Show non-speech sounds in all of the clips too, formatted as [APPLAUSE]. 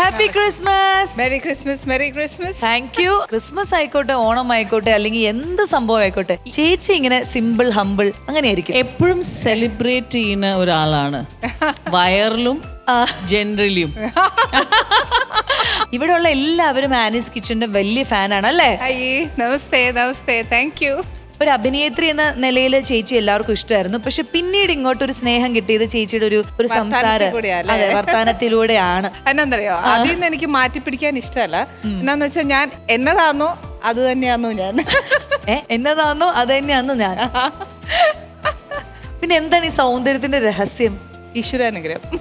Happy Christmas merry Christmas merry Christmas thank you Christmas ആയിക്കോട്ടെ ഓണം ആയിക്കോട്ടെ അല്ലെങ്കിൽ എന്ത് സംഭവം ആയിക്കോട്ടെ ചേച്ചി ഇങ്ങനെ സിമ്പിൾ ഹമ്പിൾ അങ്ങനെയായിരിക്കും. എപ്പോഴും സെലിബ്രേറ്റ് ചെയ്യുന്ന ഒരാളാണ്. വയറിലും ജനറലിയും ഇവിടെയുള്ള എല്ലാവരും ആനീസ് കിച്ചന്റെ വലിയ ഫാനാണ് അല്ലേ അയ്യേ നമസ്തേ നമസ്തേ താങ്ക് യു ഒരു അഭിനേത്രി എന്ന നിലയിൽ ചേച്ചി എല്ലാവർക്കും ഇഷ്ടമായിരുന്നു. പക്ഷെ പിന്നീട് ഇങ്ങോട്ട് ഒരു സ്നേഹം കിട്ടിയത് ചേച്ചിയുടെ ഒരു ഒരു സംസാരം? അതെ വർത്താനത്തിലൂടെയാണ്. എന്നാന്നറിയോ അതിൽ നിന്ന് എനിക്ക് മാറ്റി പിടിക്കാൻ ഇഷ്ടമല്ല എന്നാന്ന് വെച്ചാൽ ഞാൻ എന്നതാന്നോ അത് തന്നെയാന്നോ ഞാൻ. എന്നതാന്നോ അത് തന്നെയാന്നോ ഞാൻ. പിന്നെ എന്താണ് ഈ സൗന്ദര്യത്തിന്റെ രഹസ്യം? ഈശ്വരാനുഗ്രഹം.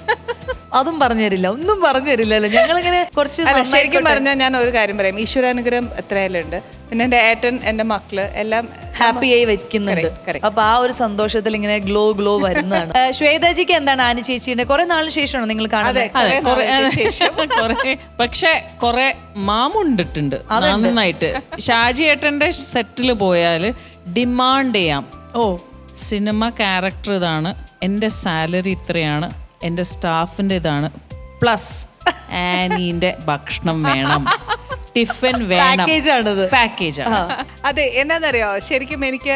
അതും പറഞ്ഞു തരില്ല. ഒന്നും പറഞ്ഞു തരില്ലല്ലോ. ഞങ്ങളിങ്ങനെ കുറച്ച് ശരിക്കും. പറഞ്ഞാൽ ഞാൻ ഒരു കാര്യം പറയാം. ഈശ്വരാനുഗ്രഹം എത്രയാലുണ്ട് ഉണ്ട് പിന്നെ എന്റെ ഏട്ടൻ എന്റെ മക്കൾ എല്ലാം ഹാപ്പി ആയി വെക്കുന്നുണ്ട്. അപ്പൊ ആ ഒരു സന്തോഷത്തിൽ ഇങ്ങനെ ഗ്ലോ ഗ്ലോ വരുന്നതാണ്. [LAUGHS] ശ്വേതാജിക്ക് എന്താണ് ആനി ചേച്ചിന്റെ കുറെ നാളിന് ശേഷമാണോ നിങ്ങൾ അതെ കാണുന്നത്? കുറേ [LAUGHS] ശേഷം. കൊറേ പക്ഷെ കുറെ മാമുണ്ടിട്ടുണ്ട്. നന്നായിട്ട്. ഷാജി ഏട്ടന്റെ സെറ്റിൽ പോയാൽ ഡിമാൻഡ് ചെയ്യാം. ഓ. സിനിമ ക്യാരക്ടർ ഇതാണ്. എന്റെ സാലറി ഇത്രയാണ്. എന്റെ സ്റ്റാഫിന്റെ ഇതാണ്. പ്ലസ് [LAUGHS] ആനീന്റെ ഭക്ഷണം വേണം. ടിഫിൻ വേണം. പാക്കേജ് ആണിത്. പാക്കേജ് അതെ എന്നാന്നറിയോ? ശരിക്കും എനിക്ക്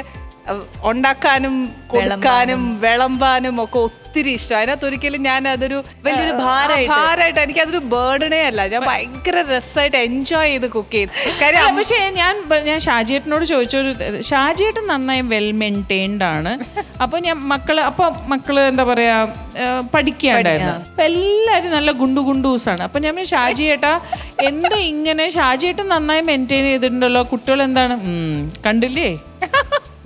ഉണ്ടാക്കാനും കൊടുക്കാനും വിളമ്പാനും ഒക്കെ ഒത്തിരി ഇഷ്ടം. അതിനകത്ത് ഒരിക്കലും ഞാൻ അതൊരു വലിയൊരു ഭാരമായിട്ട്. ഭാരമായിട്ട് എനിക്ക് അതൊരു ബേർഡനേ അല്ല. ഞാൻ ഭയങ്കര രസമായിട്ട് എൻജോയ് ചെയ്ത് കുക്ക് ചെയ്തു. കാര്യം പക്ഷേ ഞാൻ ഞാൻ ഷാജിയേട്ടനോട് ചോദിച്ചൊരു ഷാജിയേട്ടൻ നന്നായി വെൽ മെയിന്റെയിൻഡ് ആണ്. അപ്പോൾ ഞാൻ മക്കൾ അപ്പോൾ മക്കൾ എന്താ പറയാ പഠിക്കാണ്ടായിരുന്നു അപ്പൊ എല്ലാവരും നല്ല ഗുണ്ടു ഗുണ്ടൂസാണ്. അപ്പൊ ഞാൻ ഷാജിയേട്ടാ എന്താ ഇങ്ങനെ ഷാജിയേട്ടൻ നന്നായി മെയിന്റെയിൻ ചെയ്തിട്ടുണ്ടല്ലോ കുട്ടികൾ എന്താണ് കണ്ടില്ലേ?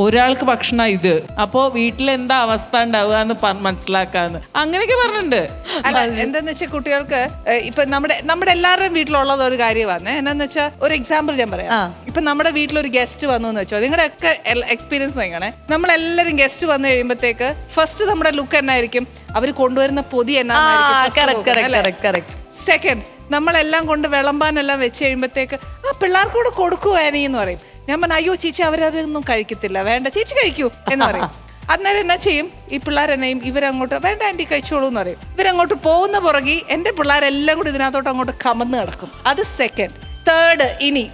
ഒരാൾക്ക് ഭക്ഷണം ഇത്. അപ്പോ വീട്ടിൽ എന്താ അവസ്ഥ ഉണ്ടാവുക എന്ന് മനസ്സിലാക്കാന്ന്. അങ്ങനെയൊക്കെ പറഞ്ഞിട്ടുണ്ട്. അല്ല എന്താന്ന് വെച്ചാൽ കുട്ടികൾക്ക് ഇപ്പൊ നമ്മുടെ നമ്മുടെ എല്ലാവരുടെയും വീട്ടിലുള്ളത് ഒരു കാര്യമാണ്. എന്നാന്ന് വെച്ചാൽ ഒരു എക്സാമ്പിൾ ഞാൻ പറയാം. ഇപ്പൊ നമ്മുടെ വീട്ടിൽ ഒരു ഗസ്റ്റ് വന്നു എന്ന് വെച്ചോ നിങ്ങളുടെ ഒക്കെ എക്സ്പീരിയൻസ് നോക്കണേ. നമ്മളെല്ലാരും ഗസ്റ്റ് വന്നു കഴിയുമ്പോഴത്തേക്ക് ഫസ്റ്റ് നമ്മുടെ ലുക്ക് എന്നായിരിക്കും അവർ കൊണ്ടുവരുന്ന പൊതി കറക്റ്റ് സെക്കൻഡ് നമ്മളെല്ലാം കൊണ്ട് വിളമ്പാനെല്ലാം വെച്ച് കഴിയുമ്പോഴത്തേക്ക് ആ പിള്ളേർക്കൂടെ കൂടെ കൊടുക്കൂ ആനി എന്ന് പറയും. ഞാൻ പറഞ്ഞു അയ്യോ ചേച്ചി അവരതൊന്നും കഴിക്കത്തില്ല. വേണ്ട ചേച്ചി കഴിക്കൂ എന്ന് പറയും. [LAUGHS] അന്നേരം എന്നാ ചെയ്യും? ഈ പിള്ളേരെന്നെയും ഇവരങ്ങോട്ട് വേണ്ട ആന്റി കഴിച്ചോളൂ എന്ന് പറയും. ഇവരങ്ങോട്ട് പോകുന്ന പുറകെ എന്റെ പിള്ളേരെല്ലാം കൂടി ഇതിനകത്തോട്ട് അങ്ങോട്ട് കമന്ന് കിടക്കും. അത് സെക്കൻഡ് തേർഡ് ഇനി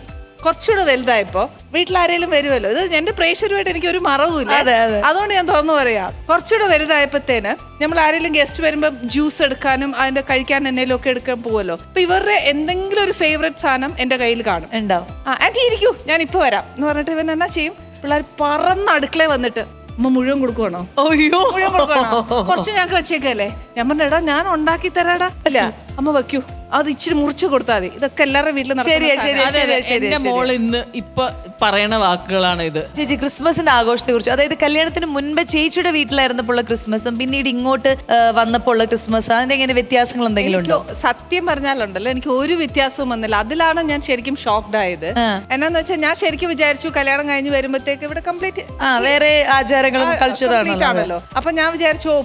കുറച്ചുകൂടെ വലുതായപ്പോ വീട്ടിലാരേലും വരുമല്ലോ? ഇത് എന്റെ പ്രേക്ഷകരുമായിട്ട് എനിക്ക് ഒരു മറവുമില്ല. അതെ, അതെ. അതുകൊണ്ട് ഞാൻ തോന്നുന്നു പറയാ. കുറച്ചുകൂടെ വലുതായപ്പോഴത്തേന് നമ്മൾ ആരെങ്കിലും ഗസ്റ്റ് വരുമ്പോൾ ജ്യൂസ് എടുക്കാനും അതിന്റെ കഴിക്കാൻ എന്തെങ്കിലും ഒക്കെ എടുക്കാൻ പോകുമല്ലോ അപ്പൊ ഇവരുടെ എന്തെങ്കിലും ഒരു ഫേവറേറ്റ് സാധനം എന്റെ കയ്യിൽ കാണും. ഉണ്ടാവും. ആ ആന്റി ഇരിക്കൂ. ഞാൻ ഇപ്പൊ വരാം. എന്ന് പറഞ്ഞിട്ട് ഇവൻ എന്നാ ചെയ്യും? പിള്ളേർ പറന്ന് അടുക്കളയിൽ വന്നിട്ട് അമ്മ മുഴുവൻ കൊടുക്കുവാണോ? അയ്യോ. മുഴുവൻ കൊടുക്കുവാണോ? കുറച്ച് ഞങ്ങൾക്ക് വെച്ചേക്കല്ലേ ഞാൻ പറഞ്ഞ എടാ ഞാൻ ഉണ്ടാക്കി തരാടാ. അല്ല അമ്മ വെക്കൂ അത് ഇച്ചിരി മുറിച്ച് കൊടുത്താൽ മതി. ഇതൊക്കെ എല്ലാവരുടെ വീട്ടിൽ ശരിയാ, ശരിയാ, എന്റെ മോൾ ഇന്ന് ഇപ്പൊ പറയണ വാക്കുകളാണ് ഇത്. ചേച്ചി ക്രിസ്മസിന്റെ ആഘോഷത്തെ കുറിച്ച് അതായത് കല്യാണത്തിന് മുൻപ് ചേച്ചിയുടെ വീട്ടിലായിരുന്നപ്പോൾ ഉള്ള ക്രിസ്മസും പിന്നീട് ഇങ്ങോട്ട് ആ, വന്നപ്പോൾ ഉള്ള ക്രിസ്മസ് അതിന്റെ എങ്ങനെ വ്യത്യാസങ്ങൾ എന്തെങ്കിലും ഉണ്ടോ? എനിക്ക് സത്യം പറഞ്ഞാലുണ്ടല്ലോ എനിക്ക് ഒരു വ്യത്യാസവും വന്നില്ല. അതിലാണ് ഞാൻ ശരിക്കും ഷോക്ക്ഡ് ആയത്. എന്നാന്ന് വെച്ചാൽ ഞാൻ ശരിക്കും വിചാരിച്ചു കല്യാണം കഴിഞ്ഞ് വരുമ്പോഴത്തേക്ക് ഇവിടെ കംപ്ലീറ്റ് ആ വേറെ ആചാരങ്ങളും കൾച്ചറും ആണല്ലോ. അപ്പൊ ഞാൻ വിചാരിച്ചു ഓ,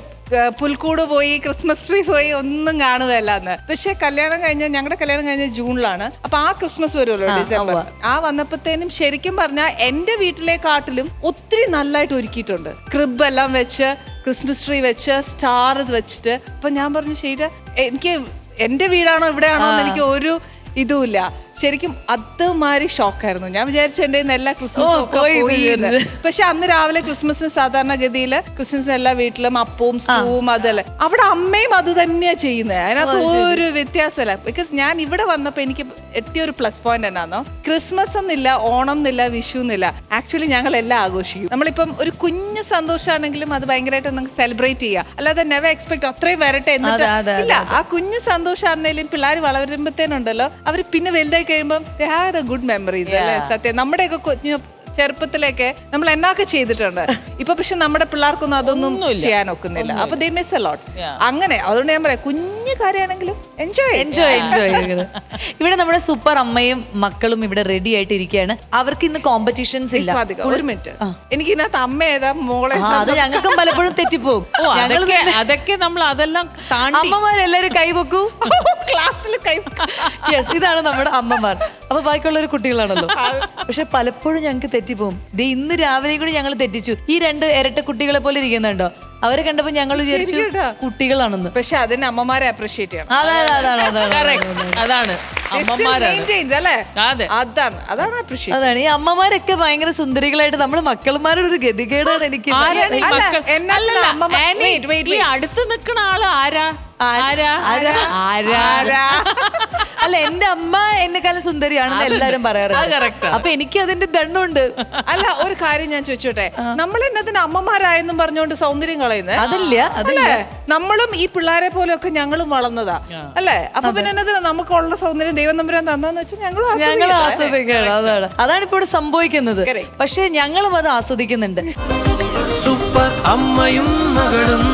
പുൽക്കൂട് പോയി ക്രിസ്മസ് ട്രീ പോയി ഒന്നും കാണുകയല്ല എന്ന് പക്ഷെ കല്യാണം കഴിഞ്ഞ ഞങ്ങളുടെ കല്യാണം കഴിഞ്ഞ ജൂണിലാണ്. അപ്പൊ ആ ക്രിസ്മസ് വരുമല്ലോ ഡിസംബർ. ആ വന്നപ്പോഴത്തേനും ശരിക്കും പറഞ്ഞാൽ എന്റെ വീട്ടിലെക്കാട്ടിലും ഒത്തിരി നല്ലതായിട്ട് ഒരുക്കിയിട്ടുണ്ട്. ക്രിബ് എല്ലാം വെച്ച് ക്രിസ്മസ് ട്രീ വെച്ച് സ്റ്റാർ ഇത് വെച്ചിട്ട്. അപ്പൊ ഞാൻ പറഞ്ഞു ശരി എനിക്ക് എന്റെ വീടാണോ ഇവിടെയാണോ എന്ന് എനിക്ക് ഒരു ഇതുമില്ല ശരിക്കും അതുമാതിരി ഷോക്കായിരുന്നു. ഞാൻ വിചാരിച്ചു എന്റെ എല്ലാ ക്രിസ്മസും ഒക്കെ പോയി എന്ന്. പക്ഷെ അന്ന് രാവിലെ ക്രിസ്മസിന് സാധാരണഗതിയിൽ ക്രിസ്മസിന് എല്ലാ വീട്ടിലും അപ്പവും സ്റ്റൂവും അതല്ലേ. അവിടെ അമ്മയും അത് തന്നെയാ ചെയ്യുന്നത് അതിനകത്ത് ഒരു വ്യത്യാസമല്ല. ബിക്കോസ് ഞാൻ ഇവിടെ വന്നപ്പോ എനിക്ക് എത്തിയ ഒരു പ്ലസ് പോയിന്റ് എന്നാന്നോ? ക്രിസ്മസ് എന്നില്ല ഓണം എന്നില്ല വിഷു എന്നില്ല. ആക്ച്വലി ഞങ്ങൾ എല്ലാം ആഘോഷിക്കും. നമ്മളിപ്പം ഒരു കുഞ്ഞു സന്തോഷമാണെങ്കിലും അത് ഭയങ്കരമായിട്ട് നമുക്ക് സെലിബ്രേറ്റ് ചെയ്യുക അല്ലാതെ നെവർ എക്സ്പെക്ട് അത്രയും വരട്ടെ എന്നിട്ട് ഇല്ല ആ കുഞ്ഞു സന്തോഷമാണെങ്കിലും പിള്ളേർ വളരുമ്പോഴത്തേനുണ്ടല്ലോ അവർ പിന്നെ വലുതായി കഴിയുമ്പോൾ ഹാവ് എ ഗുഡ് മെമ്മറീസ് അല്ലേ? സത്യം നമ്മുടെയൊക്കെ ചെറുപ്പത്തിലൊക്കെ നമ്മൾ എന്നൊക്കെ ചെയ്തിട്ടുണ്ട്. ഇപ്പൊ പക്ഷെ നമ്മുടെ പിള്ളേർക്കൊന്നും അതൊന്നും ചെയ്യാൻ ഒക്കുന്നില്ല. അപ്പൊ ദേ മിസ് അലോട്ട് അങ്ങനെ അതുകൊണ്ട് ഞാൻ പറയാം കുഞ്ഞു കാര്യമാണെങ്കിലും എൻജോയ് എൻജോയ് എൻജോയ് ഇവിടെ നമ്മുടെ സൂപ്പർ അമ്മയും മക്കളും ഇവിടെ റെഡി ആയിട്ട് ഇരിക്കുകയാണ്. അവർക്ക് ഇന്ന് കോമ്പറ്റീഷൻസ് ഇല്ല. ഒരു മിനിറ്റ് എനിക്ക് ഇതിനകത്ത് അമ്മ ഏതാ മോളെ അത് ഞങ്ങൾക്കും പലപ്പോഴും തെറ്റിപ്പോവും. ഓ അതൊക്കെ നമ്മൾ അതെല്ലാം അമ്മമാരെല്ലാരും കൈവക്കൂ [LAUGHS] ക്ലാസ്സിൽ കൈ യെസ് ഇതാണ് നമ്മുടെ അമ്മമാർ. അപ്പൊ ബാക്കിയുള്ള ഒരു കുട്ടികളാണല്ലോ. പക്ഷെ പലപ്പോഴും ഞങ്ങൾക്ക് തെറ്റിപ്പോവും. ദേ ഇന്ന് രാവിലെ കൂടി ഞങ്ങൾ തെറ്റിച്ചു. ഈ രണ്ട് ഇരട്ട കുട്ടികളെ പോലെ ഇരിക്കുന്നുണ്ടോ? അവരെ കണ്ടപ്പോ ഞങ്ങൾ വിചാരിച്ചു കുട്ടികളാണെന്ന്. പക്ഷെ അതിന് അമ്മമാരെ അപ്രീഷിയേറ്റ് ചെയ്യണം. അതാണ്. അതാണ് അതാണ്. അതാണ്. അതാണ് അതാണ് അപ്രീഷിയേറ്റ് അതാണ്. ഈ അമ്മമാരൊക്കെ ഭയങ്കര സുന്ദരികളായിട്ട് നമ്മൾ മക്കളുമാരുടെ ഒരു ഗതികേടാണ് എനിക്ക്. അടുത്ത് നിൽക്കുന്ന ആൾ ആരാ? ആരാ? ആരാ? ആരാ? അല്ല എന്റെ അമ്മ എന്നെക്കാളും സുന്ദരിയാണെന്ന് എല്ലാരും പറയാറുണ്ട്. അപ്പൊ എനിക്ക് അതിന്റെ ദണ്ണുണ്ട്. അല്ല ഒരു കാര്യം ഞാൻ ചോദിച്ചോട്ടെ? നമ്മൾ എന്നതിന് അമ്മമാരായെന്നും പറഞ്ഞുകൊണ്ട് സൗന്ദര്യം കളയുന്നത് അതില്ല അതല്ലേ. നമ്മളും ഈ പിള്ളേരെ പോലെയൊക്കെ ഞങ്ങളും വളർന്നതാ. അല്ലേ? അപ്പൊ പിന്നെ എന്നതിന് നമുക്കുള്ള സൗന്ദര്യം ദൈവം നമ്പരാൻ തന്നാന്ന് വെച്ചാൽ ഞങ്ങൾ ഞങ്ങൾ ആസ്വദിക്കണം അതാണ്. അതാണ് ഇപ്പോൾ ഇവിടെ സംഭവിക്കുന്നത്. പക്ഷെ ഞങ്ങളും അത് ആസ്വദിക്കുന്നുണ്ട്. സൂപ്പർ അമ്മയും മകളും